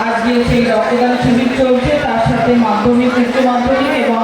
আজকে সেই রক্তদান শিবির চলছে তার সাথে মাধ্যমিক উচ্চ মাধ্যমিক এবং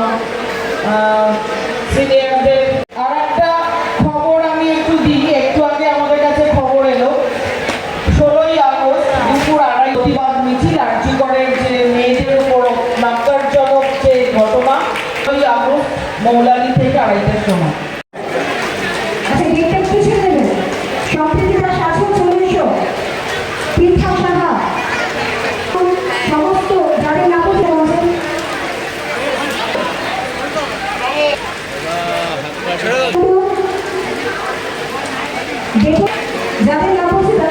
যাদের নাম হচ্ছে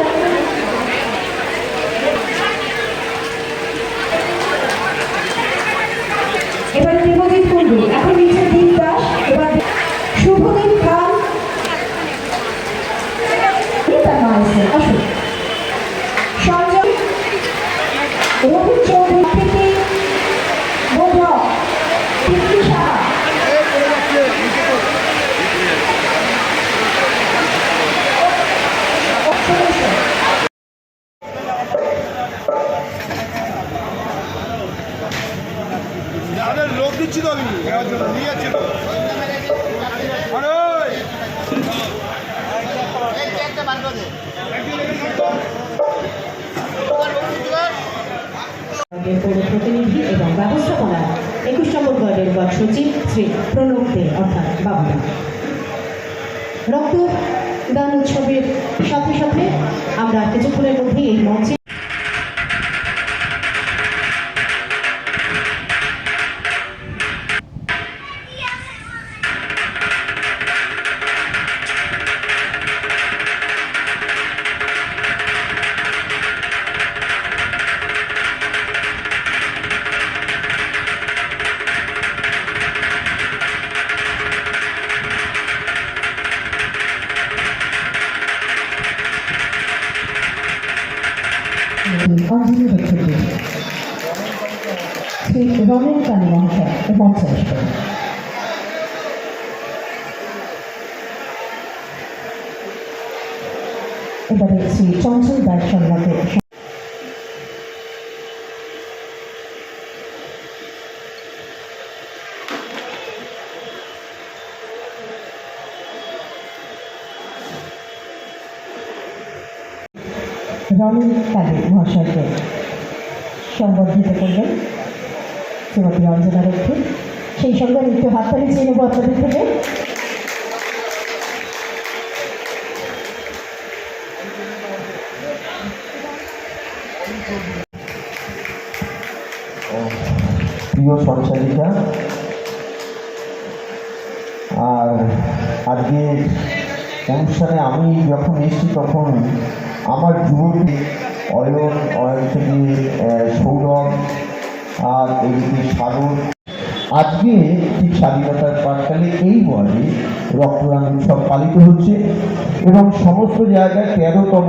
আরে লোক দিচ্ছি তো আমি নিয়ে তো প্রতিনিধি এবং ব্যবস্থাপনা একুশ নম্বর ওয়ার্ডের ওয়ার্ড সচিব শ্রী প্রণব দে, অর্থাৎ বাবুদা রক্তদান উৎসবের সাথে সাথে আমরা কিছুক্ষণের মধ্যেই এই মঞ্চে শ্রী রমেন কালী মহাশয় মঞ্চে আসবেন এবারে শ্রী চঞ্চল দাস সম্রাটের রমেন কালী মহাশয়কে সম্বর্ধিত করবেন। শ্রীমতী রক্ষী সেই সঙ্গে একটু হাততালি নেব আপনাদের থেকে। প্রিয় সঞ্চালিকা, আর আজকে অনুষ্ঠানে আমি যখন এসেছি তখন আমার যুবতী অয়ন অয়ন থেকে সৌরভ আর এদিকে সাগর। আজকে ঠিক স্বাধীনতার প্রাককালে এই ওয়ার্ডে রক্তদান উৎসব পালিত হচ্ছে এবং সমস্ত জায়গায় তেরোতম,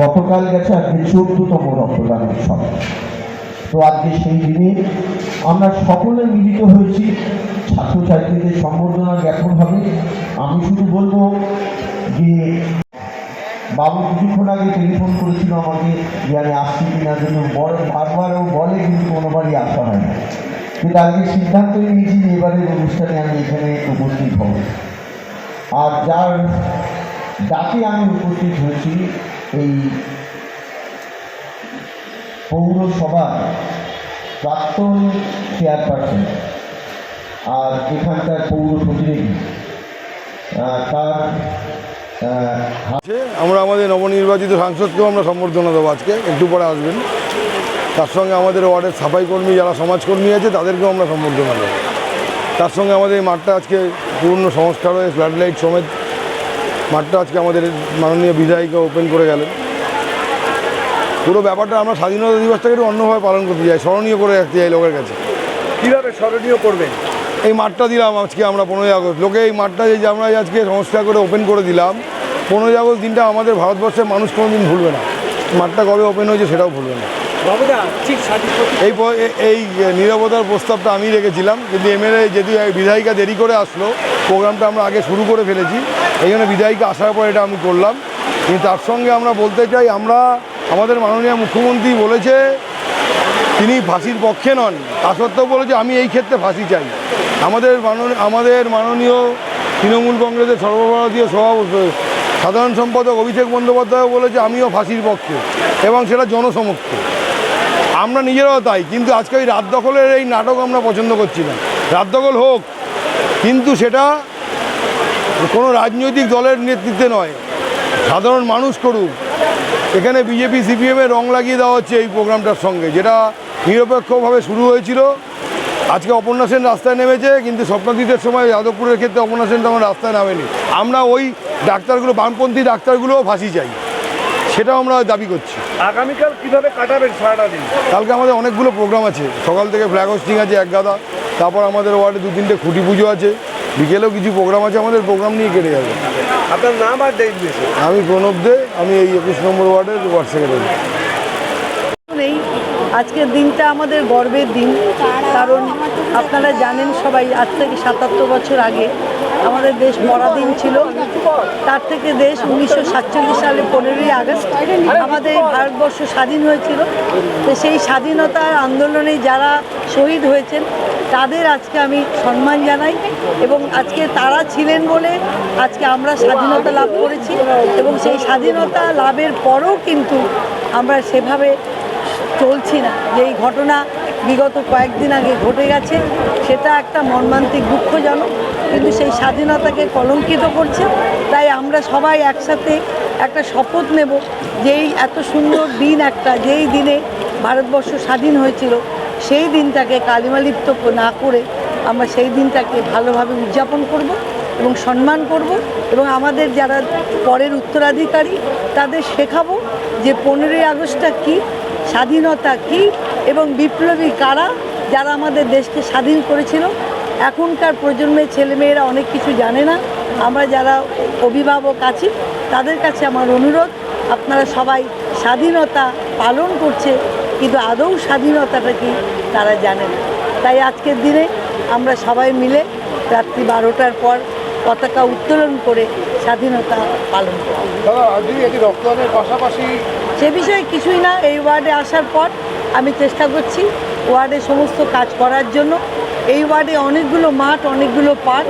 গতকাল গেছে আজকে চোদ্দতম রক্তদান উৎসব। তো আজকে সেই দিনে আমরা সকলে মিলিত হয়েছি, ছাত্রছাত্রীদের সম্বর্ধনা জ্ঞাপন হবে। আমি শুধু বলব যে বাবু কিছুক্ষণ আগে টেলিফোন করেছিল আমাকে যে আমি আসছি কিনা জন্য বড় বারবারও বলে, কিন্তু কোনোবারই আসা হয় না কিন্তু আজকে সিদ্ধান্ত নিয়েছি যে এবারের অনুষ্ঠানে আমি এখানে উপস্থিত হব। আর যার ডাকে আমি উপস্থিত হয়েছি, এই পৌরসভার প্রাক্তন চেয়ারপারসন, আর এখানকার পৌর প্রতিনিধি তার আমরা আমাদের নবনির্বাচিত সাংসদকেও আমরা সম্বর্ধনা দেবো আজকে একটু পরে আসবেন। তার সঙ্গে আমাদের ওয়ার্ডের সাফাই কর্মী যারা সমাজকর্মী আছে তাদেরকেও আমরা সম্বর্ধনা দেবো। তার সঙ্গে আমাদের এই মাঠটা আজকে পূর্ণ সংস্কার হয়ে ফ্লাড লাইট সমেত মাঠটা আজকে আমাদের মাননীয় বিধায়িকা ওপেন করে গেলেন। পুরো ব্যাপারটা আমরা স্বাধীনতা দিবসটাকে একটু অন্যভাবে পালন করতে চাই স্মরণীয় করে রাখতে চাই লোকের কাছে। কীভাবে স্মরণীয় করবেন? এই মাঠটা দিলাম আজকে আমরা পনেরোই আগস্ট। লোকে এই মাঠটা যে আমরা আজকে সংস্কার করে ওপেন করে দিলাম পনেরোই আগস্ট দিনটা আমাদের ভারতবর্ষের মানুষ কোনো দিন ভুলবে না। মাঠটা কবে ওপেন হয়েছে সেটাও ভুলবে না। ঠিক এই এই নিরবতার প্রস্তাবটা আমি রেখেছিলাম কিন্তু এমএলএ যেহেতু বিধায়িকা দেরি করে আসলো প্রোগ্রামটা আমরা আগে শুরু করে ফেলেছি এই জন্য বিধায়িকা আসার পর এটা আমি করলাম। কিন্তু তার সঙ্গে আমরা বলতে চাই আমরা আমাদের মাননীয় মুখ্যমন্ত্রী বলেছে তিনি ফাঁসির পক্ষে নন। তা সত্ত্বেও বলেছে আমি এই ক্ষেত্রে ফাঁসি চাই। আমাদের মাননীয় আমাদের মাননীয় তৃণমূল কংগ্রেসের সর্বভারতীয় সভাপতি সাধারণ সম্পাদক অভিষেক বন্দ্যোপাধ্যায় বলেছে, আমিও ফাঁসির পক্ষে এবং সেটা জনসমক্ষে। আমরা নিজেরাও তাই, কিন্তু আজকে ওই রাত দখলের এই নাটক আমরা পছন্দ করছি না। রাত দখল হোক, কিন্তু সেটা কোনো রাজনৈতিক দলের নেতৃত্বে নয়। সাধারণ মানুষ করুক। এখানে বিজেপি সিপিএমের রং লাগিয়ে দেওয়া হচ্ছে এই প্রোগ্রামটার সঙ্গে, যেটা নিরপেক্ষভাবে শুরু হয়েছিল। আজকে অপর্ণা সেন রাস্তায় নেমেছে, কিন্তু স্বপ্নদীতের সময় যাদবপুরের ক্ষেত্রে অপর্ণা তখন রাস্তায় নামেনি। আমরা ওই ডাক্তারগুলো বামপন্থী ডাক্তারগুলোও ফাঁসি চাই। সেটাও আমরা দাবি করছি। আগামীকাল কীভাবে কাটাবেন সারাটা দিন? কালকে আমাদের অনেকগুলো প্রোগ্রাম আছে। সকাল থেকে ফ্ল্যাগ হোস্টিং আছে এক গাদা। তারপর আমাদের ওয়ার্ডে দু তিনটে খুঁটি পুজো আছে। বিকেলেও কিছু প্রোগ্রাম আছে আমাদের প্রোগ্রাম নিয়ে কেটে যাবে। আপনার নাম আর আমি প্রণব দে আমি এই একুশ নম্বর ওয়ার্ডের ওয়ার্ড সেক্রেটারি। আজকের দিনটা আমাদের গর্বের দিন, কারণ আপনারা জানেন সবাই, আজ থেকে সাতাত্তর বছর আগে আমাদের দেশ পরাধীন ছিল। তার থেকে দেশ উনিশশো সাতচল্লিশ সালে পনেরোই আগস্ট আমাদের ভারতবর্ষ স্বাধীন হয়েছিল। তো সেই স্বাধীনতার আন্দোলনে যারা শহীদ হয়েছেন, তাদের আজকে আমি সম্মান জানাই এবং আজকে তারা ছিলেন বলে আজকে আমরা স্বাধীনতা লাভ করেছি এবং সেই স্বাধীনতা লাভের পরও কিন্তু আমরা সেভাবে চলছি না। যে এই ঘটনা বিগত কয়েকদিন আগে ঘটে গেছে, সেটা একটা মর্মান্তিক দুঃখজনক, কিন্তু সেই স্বাধীনতাকে কলঙ্কিত করছে। তাই আমরা সবাই একসাথে একটা শপথ নেব যে এই এত সুন্দর দিন একটা, যেই দিনে ভারতবর্ষ স্বাধীন হয়েছিল, সেই দিনটাকে কালিমালিপ্ত না করে আমরা সেই দিনটাকে ভালোভাবে উদযাপন করব এবং সম্মান করব এবং আমাদের যারা পরের উত্তরাধিকারী, তাদের শেখাবো যে পনেরোই আগস্টটা কী স্বাধীনতা কি এবং বিপ্লবী কারা যারা আমাদের দেশকে স্বাধীন করেছিল? এখনকার প্রজন্মের ছেলেমেয়েরা অনেক কিছু জানে না। আমরা যারা অভিভাবক আছি, তাদের কাছে আমার অনুরোধ, আপনারা সবাই স্বাধীনতা পালন করছে, কিন্তু আদৌ স্বাধীনতাটা কি তারা জানে না। তাই আজকের দিনে আমরা সবাই মিলে রাত্রি বারোটার পর পতাকা উত্তোলন করে স্বাধীনতা পালন করি রক্তদানের পাশাপাশি সে বিষয়ে কিছুই না এই ওয়ার্ডে আসার পর আমি চেষ্টা করছি ওয়ার্ডে সমস্ত কাজ করার জন্য। এই ওয়ার্ডে অনেকগুলো মাঠ অনেকগুলো পার্ক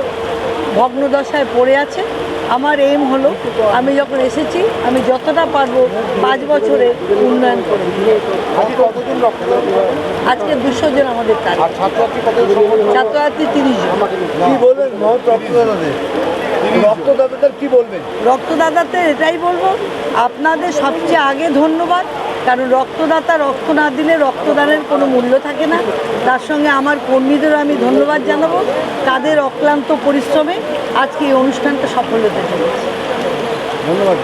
ভগ্নদশায় পড়ে আছে। আমার এইম হলো আমি যখন এসেছি আমি যতটা পারব পাঁচ বছরে উন্নয়ন করে। আজকে দুশো জন আমাদের ছাত্রছাত্রী তিরিশ জন। রক্তদাতাদের কি বলবেন? রক্তদাতাদের এটাই বলব আপনাদের সবচেয়ে আগে ধন্যবাদ কারণ রক্তদাতা রক্ত না দিলে রক্তদানের কোনো মূল্য থাকে না। তার সঙ্গে আমার কর্মীদেরও আমি ধন্যবাদ জানাব তাদের অক্লান্ত পরিশ্রমে আজকে এই অনুষ্ঠানটা সফল হতে চলেছে ধন্যবাদ।